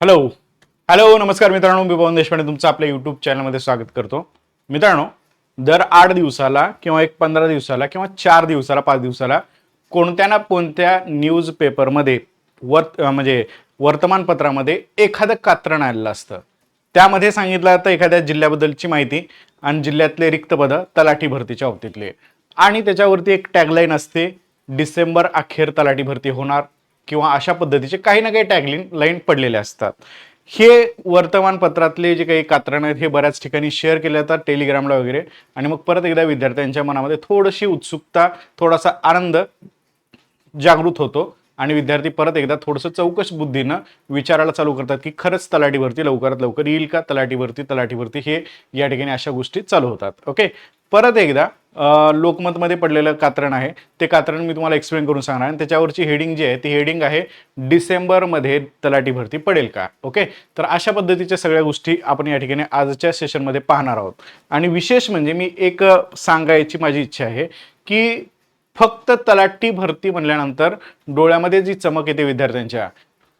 Hello hello नमस्कार मित्रांनो. मी पवन देशपांडे तुमचं आपल्या यूट्यूब चॅनलमध्ये स्वागत करतो. मित्रांनो दर आठ दिवसाला किंवा एक पंधरा दिवसाला किंवा चार दिवसाला पाच दिवसाला कोणत्या ना कोणत्या न्यूज पेपरमध्ये वर्त म्हणजे वर्तमानपत्रामध्ये एखादं कात्रण आलेलं असतं. त्यामध्ये सांगितलं जातं एखाद्या जिल्ह्याबद्दलची माहिती आणि जिल्ह्यातले रिक्त पदं तलाठी भरतीच्या बाबतीतले. आणि त्याच्यावरती एक टॅगलाईन असते डिसेंबर अखेर तलाठी भरती होणार. किंवा अशा पद्धतीचे काही ना काही टॅगलाईन लाईन पडलेले असतात. हे वर्तमानपत्रातले जे काही कात्रण आहेत हे बऱ्याच ठिकाणी शेअर केले जातात टेलिग्रामला वगैरे. आणि मग परत एकदा विद्यार्थ्यांच्या मनामध्ये थोडीशी उत्सुकता थोडासा आनंद जागृत होतो. आणि विद्यार्थी परत एकदा थोडंसं चौकश बुद्धीनं विचारायला चालू करतात की खरंच तलाठी भरती लवकरात लवकर येईल का? तलाठी भरती तलाठी भरती हे या ठिकाणी अशा गोष्टी चालू होतात. ओके परत एकदा लोकमतमध्ये पडलेलं कात्रण आहे. ते कात्रण मी तुम्हाला एक्सप्लेन करून सांगणार. आणि त्याच्यावरची हेडिंग जी आहे ती हेडिंग आहे डिसेंबरमध्ये तलाठी भरती पडेल का? ओके? तर अशा पद्धतीच्या सगळ्या गोष्टी आपण या ठिकाणी आजच्या सेशनमध्ये पाहणार आहोत. आणि विशेष म्हणजे मी एक सांगायची माझी इच्छा आहे की फक्त तलाठी भरती म्हणल्यानंतर डोळ्यामध्ये जी चमक येते विद्यार्थ्यांच्या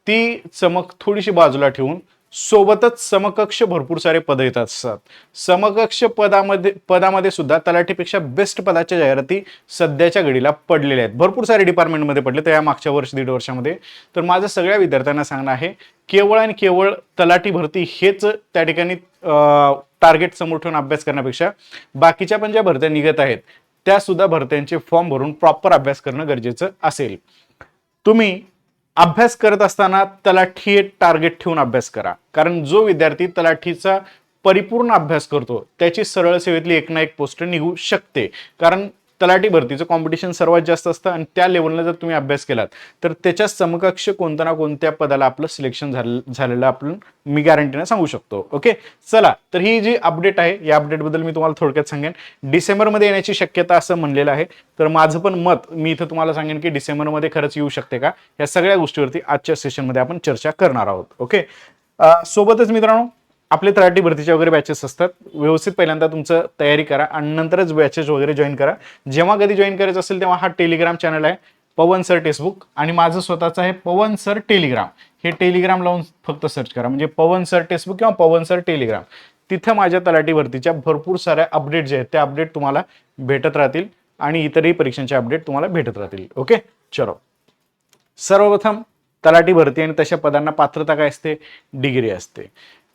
ती चमक थोडीशी बाजूला ठेवून सोबतच समकक्ष भरपूर सारे पद येत असतात. समकक्ष पदामध्ये पदामध्ये सुद्धा तलाठीपेक्षा बेस्ट पदाच्या जाहिराती सध्याच्या घडीला पडलेल्या आहेत. भरपूर सारे डिपार्टमेंटमध्ये पडले तर या मागच्या वर्ष दीड वर्षामध्ये. तर माझं सगळ्या विद्यार्थ्यांना सांगणं आहे केवळ आणि केवळ तलाठी भरती हेच त्या ठिकाणी टार्गेट समोर ठेवून अभ्यास करण्यापेक्षा बाकीच्या पण ज्या भरत्या निघत आहेत त्या सुद्धा भरत्यांचे फॉर्म भरून प्रॉपर अभ्यास करणं गरजेचं असेल. तुम्ही अभ्यास करत असताना तलाठी एक टार्गेट ठेवून अभ्यास करा. कारण जो विद्यार्थी तलाठीचा परिपूर्ण अभ्यास करतो त्याची सरळ सेवेतली एक ना एक पोस्ट निघू शकते. कारण तलाठी भरतीचं कॉम्पिटिशन सर्वात जास्त असतं आणि त्या लेवलला जर तुम्ही अभ्यास केलात तर त्याच्या समकक्ष कोणत्या ना कोणत्या पदाला आपलं सिलेक्शन झालं झालेलं आपण मी गॅरंटीनं सांगू शकतो. ओके चला तर ही जी अपडेट आहे या अपडेटबद्दल मी तुम्हाला थोडक्यात सांगेन. डिसेंबरमध्ये येण्याची शक्यता असं म्हणलेलं आहे तर माझं पण मत मी इथं तुम्हाला सांगेन की डिसेंबरमध्ये खरंच येऊ शकते का? या सगळ्या गोष्टीवरती आजच्या सेशनमध्ये आपण चर्चा करणार आहोत. ओके सोबतच मित्रांनो आपले तलाठी भरतीचे वगैरे बॅचेस असतात. व्यवस्थित पहिल्यांदा तुमचं तयारी करा आणि नंतरच बॅचेस वगैरे जॉईन करा. जेव्हा कधी जॉईन करायचं असेल तेव्हा हा टेलिग्राम चॅनल आहे पवन सर टेक्स्टबुक आणि माझं स्वतःचं आहे पवन सर टेलिग्राम हे टेलिग्राम लावून फक्त सर्च करा. म्हणजे पवन सर टेक्स्टबुक किंवा पवन सर टेलिग्राम तिथं माझ्या तलाठी भरतीच्या भरपूर साऱ्या अपडेट जे आहेत त्या अपडेट तुम्हाला भेटत राहतील. आणि इतरही परीक्षांचे अपडेट तुम्हाला भेटत राहतील. ओके चलो. सर्वप्रथम तलाठी भरती आणि तशा पदांना पात्रता काय असते? डिग्री असते.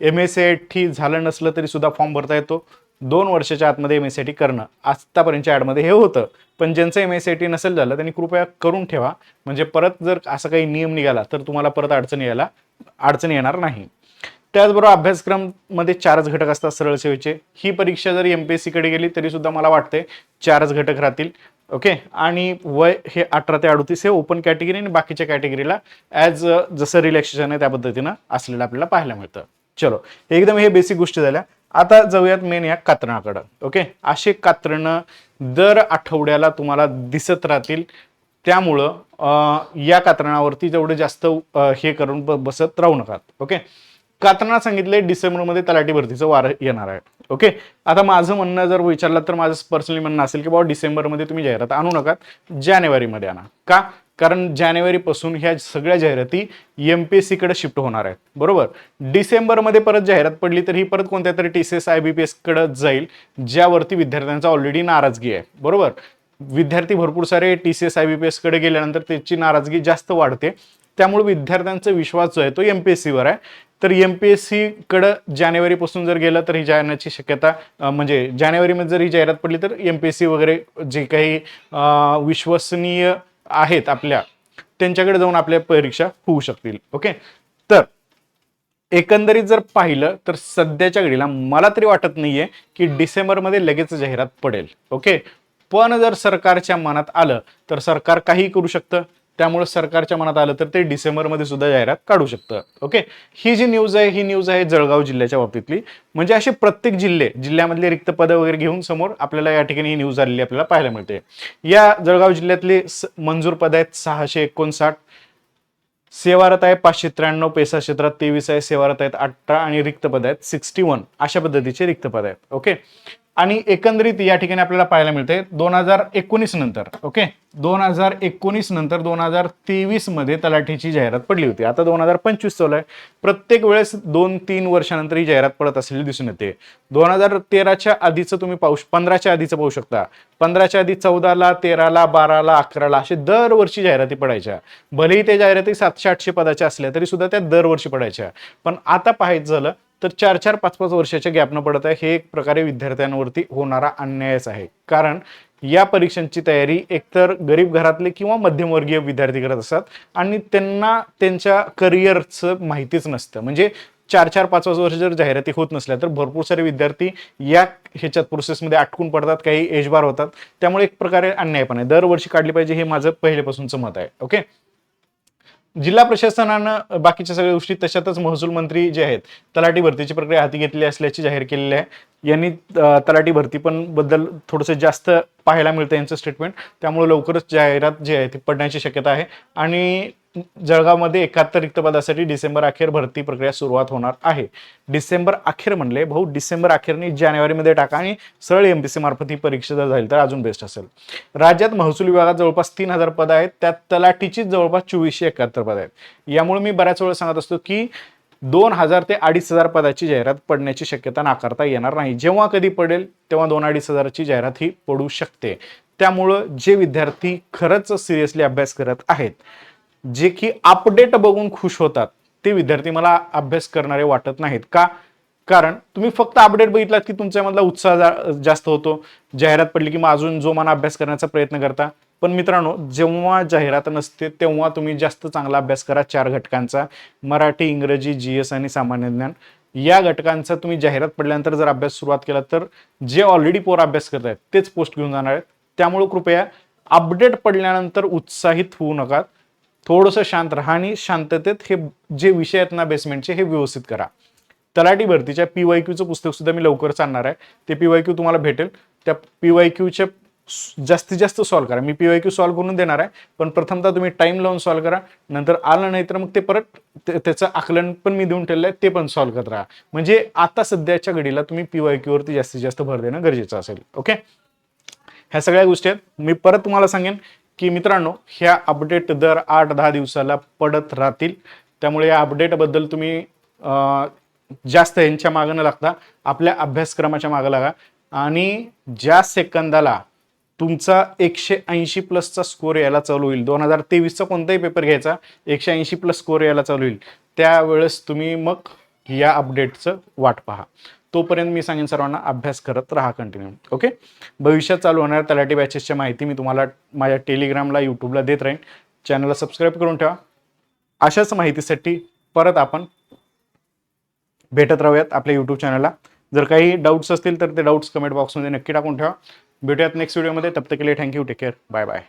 एम एस सी टी झालं नसलं तरी सुद्धा फॉर्म भरता येतो. दोन वर्षाच्या आतमध्ये एम एस सी टी करणं आत्तापर्यंतच्या ॲडमध्ये हे होतं. पण ज्यांचं एम एस सी टी नसेल झालं त्यांनी कृपया करून ठेवा. म्हणजे परत जर असा काही नियम निघाला तर तुम्हाला परत अडचण यायला अडचण येणार नाही. त्याचबरोबर अभ्यासक्रममध्ये चारच घटक असतात सरळ सेवेचे. ही परीक्षा जरी एम पी एस सीकडे गेली तरी सुद्धा मला वाटते चारच घटक राहतील. ओके? आणि वय हे अठरा ते अडतीस हे ओपन कॅटेगरी आणि बाकीच्या कॅटेगरीला ॲज जसं रिलॅक्सेशन आहे त्या पद्धतीनं असलेलं आपल्याला पाहायला मिळतं. चलो एकदम हे बेसिक गोष्टी झाल्या. आता जाऊयात मेन या कात्रणाकडं ओके असे कात्रणं दर आठवड्याला तुम्हाला दिसत राहतील. त्यामुळं या कात्रणावरती जेवढं जास्त हे करून बसत राहू नका ओके कात्रणा सांगितले डिसेंबरमध्ये तलाठी भरतीचं वार येणार आहे ओके आता माझं म्हणणं जर विचारलं तर माझं पर्सनली म्हणणं असेल की बाबा डिसेंबरमध्ये तुम्ही जाहिरात आणू नका जानेवारीमध्ये आणा. का? कारण जानेवारीपासून ह्या सगळ्या जाहिराती एम पी एस सीकडे शिफ्ट होणार आहेत. बरोबर? डिसेंबरमध्ये परत जाहिरात पडली तर ही परत कोणत्या तरी T C S I B P एसकडे जाईल ज्यावरती विद्यार्थ्यांचा ऑलरेडी नाराजगी आहे. बरोबर? विद्यार्थी भरपूर सारे T C S I B P एसकडे गेल्यानंतर त्याची नाराजगी जास्त वाढते. त्यामुळे विद्यार्थ्यांचा विश्वास जो आहे तो एम पी एस सीवर आहे. तर एम पी एस सीकडं जानेवारीपासून जर गेलं तर ही जाण्याची शक्यता म्हणजे जानेवारीमध्ये जर ही जाहिरात पडली तर एम पी एस सी वगैरे जे काही विश्वसनीय आहेत आपल्या त्यांच्याकडे जाऊन आपल्या परीक्षा होऊ शकतील. ओके? तर एकंदरीत जर पाहिलं तर सध्याच्या घडीला मला तरी वाटत नाहीये की डिसेंबरमध्ये लगेच जाहिरात पडेल. ओके? पण जर सरकारच्या मनात आलं तर सरकार काही करू शकतं? त्यामुळे सरकारच्या मनात आलं तर ते डिसेंबरमध्ये सुद्धा जाहिरात काढू शकतं. ओके? ही जी न्यूज आहे ही न्यूज आहे जळगाव जिल्ह्याच्या बाबतीतली. म्हणजे असे प्रत्येक जिल्हे जिल्ह्यामधले रिक्त पदं वगैरे घेऊन समोर आपल्याला या ठिकाणी ही न्यूज आलेली आपल्याला पाहायला मिळते. या जळगाव जिल्ह्यातले मंजूर पद आहेत सहाशे एकोणसाठ. सेवारत आहे पाचशे त्र्याण्णव पेसा क्षेत्रात तेवीस आहे सेवारत आहेत अठरा आणि रिक्त पद आहेत सिक्स्टी वन. अशा पद्धतीचे रिक्त पद आहेत. ओके? आणि एकंदरीत या ठिकाणी आपल्याला पाहायला मिळते दोन हजार एकोणीस नंतर ओके? दोन हजार एकोणीस नंतर दोन हजार तेवीसमध्ये तलाठीची जाहिरात पडली होती. आता दोन हजार पंचवीस चालू आहे. प्रत्येक वेळेस दोन तीन वर्षानंतर ही जाहिरात पडत असलेली दिसून येते. दोन हजार तेराच्या आधीचं तुम्ही पाहू पंधराच्या आधीचं पाहू शकता. पंधराच्या आधी चौदाला तेराला बाराला अकराला असे दरवर्षी जाहिराती पडायच्या. भलेही त्या जाहिराती सातशे आठशे पदाच्या असल्या तरी सुद्धा त्या दरवर्षी पडायच्या. पण आता पाहायचं झालं तर चार चार पाच पाच वर्षाच्या गॅपनं पडत आहे. हे एक प्रकारे विद्यार्थ्यांवरती होणारा अन्यायच आहे. कारण या परीक्षांची तयारी एकतर गरीब घरातले किंवा मध्यमवर्गीय विद्यार्थी करत असतात आणि त्यांना त्यांच्या करिअरचं माहितीच नसतं. म्हणजे चार चार पाच पाच वर्ष जर जाहिराती होत नसल्या तर भरपूर सारे विद्यार्थी या ह्याच्यात प्रोसेसमध्ये अटकून पडतात काही एजबार होतात. त्यामुळे एक प्रकारे अन्याय पण आहे. दरवर्षी काढली पाहिजे हे माझं पहिल्यापासूनचं मत आहे. ओके जिल्हा प्रशासनानं बाकीच्या सगळ्या गोष्टी तशातच महसूल मंत्री जे आहेत तलाठी भरतीची प्रक्रिया हाती घेतली असल्याची जाहीर केलेली आहे. यांनी तलाठी भरती पण बद्दल थोडंसं जास्त पाहायला मिळतं यांचं स्टेटमेंट त्यामुळे लवकरच जाहिरात जी आहे ती पडण्याची शक्यता आहे. आणि जळगावमध्ये एकाहत्तर रिक्त पदासाठी डिसेंबर अखेर भरती प्रक्रिया सुरुवात होणार आहे. डिसेंबर अखेर म्हणले भाऊ डिसेंबर अखेरने जानेवारीमध्ये टाका आणि सरळ एम पी सी मार्फत ही परीक्षा जर झाली तर अजून बेस्ट असेल. राज्यात महसूल विभागात जवळपास तीन हजार पदं आहेत त्यात तलाठीचीच जवळपास चोवीसशे एकाहत्तर पदं आहेत. यामुळे मी बऱ्याच वेळा सांगत असतो की दोन हजार ते अडीच हजार पदाची जाहिरात पडण्याची शक्यता नाकारता येणार नाही. जेव्हा कधी पडेल तेव्हा दोन अडीच हजाराची जाहिरात ही पडू शकते. त्यामुळं जे विद्यार्थी खरंच सिरियसली अभ्यास करत आहेत जे की अपडेट बघून खुश होतात ते विद्यार्थी मला अभ्यास करणारे वाटत नाहीत. का? कारण तुम्ही फक्त अपडेट बघितलात की तुमच्यामधला उत्साह जा- जास्त होतो जाहिरात पडली की मग अजून जो मला अभ्यास करण्याचा प्रयत्न करता. पण मित्रांनो जेव्हा जाहिरात नसते तेव्हा तुम्ही जास्त चांगला अभ्यास करा चार घटकांचा. मराठी इंग्रजी जी एस आणि सामान्य ज्ञान. या घटकांचा तुम्ही जाहिरात पडल्यानंतर जर अभ्यास सुरुवात केला तर जे ऑलरेडी पोर अभ्यास करत आहेत तेच पोस्ट घेऊन जाणार आहेत. त्यामुळे कृपया अपडेट पडल्यानंतर उत्साहित होऊ नका. थोडंसं शांत राहा आणि शांततेत हे जे विषय आहेत ना बेसमेंटचे हे व्यवस्थित करा. तलाठी भरतीच्या पी वाय क्यूचं पुस्तक सुद्धा मी लवकरच आणणार आहे. ते पी वाय क्यू तुम्हाला भेटेल. त्या पी वाय क्यूच्या जास्तीत जास्त सॉल्व्ह करा. मी पी वाय क्यू सॉल्व्ह करून देणार आहे पण प्रथमतः तुम्ही टाइम लावून सॉल्व्ह करा. नंतर आलं नाही तर मग ते परत त्याचं आकलन पण मी देऊन ठेवलं आहे ते पण सॉल्व्ह करत राहा. म्हणजे आता सध्याच्या घडीला तुम्ही पी वाय क्यूवरती जास्तीत जास्त भर देणं गरजेचं असेल. ओके ह्या सगळ्या गोष्टी आहेत. मी परत तुम्हाला सांगेन की मित्रांनो ह्या अपडेट दर आठ दहा दिवसाला पडत राहतील. त्यामुळे या अपडेटबद्दल तुम्ही जास्त यांच्या मागं न लागता आपल्या अभ्यासक्रमाच्या मागं लागा. आणि ज्या सेकंदाला तुमचा एकशे ऐंशी प्लसचा स्कोर यायला चालू होईल दोन हजार तेवीसचा कोणताही पेपर घ्यायचा एकशे ऐंशी प्लस स्कोर यायला चालू होईल. त्यावेळेस तुम्ही मग या अपडेटचं वाट पहा. तोपर्यंत मी सांगेन सर्वांना अभ्यास करत राहा कंटिन्यू ओके भविष्यात चालू होणाऱ्या तलाठी बॅचेसच्या माहिती मी तुम्हाला माझ्या टेलिग्रामला यूट्यूबला देत राहीन. चॅनलला सबस्क्राईब करून ठेवा. अशाच माहितीसाठी परत आपण भेटत राहूयात आपल्या यूट्यूब चॅनलला जर काही डाऊट्स असतील तर ते डाऊट्स कमेंट बॉक्समध्ये नक्की टाकून ठेवा. भेटूयात नेक्स्ट व्हिडिओमध्ये तप्त केले thank you take care bye bye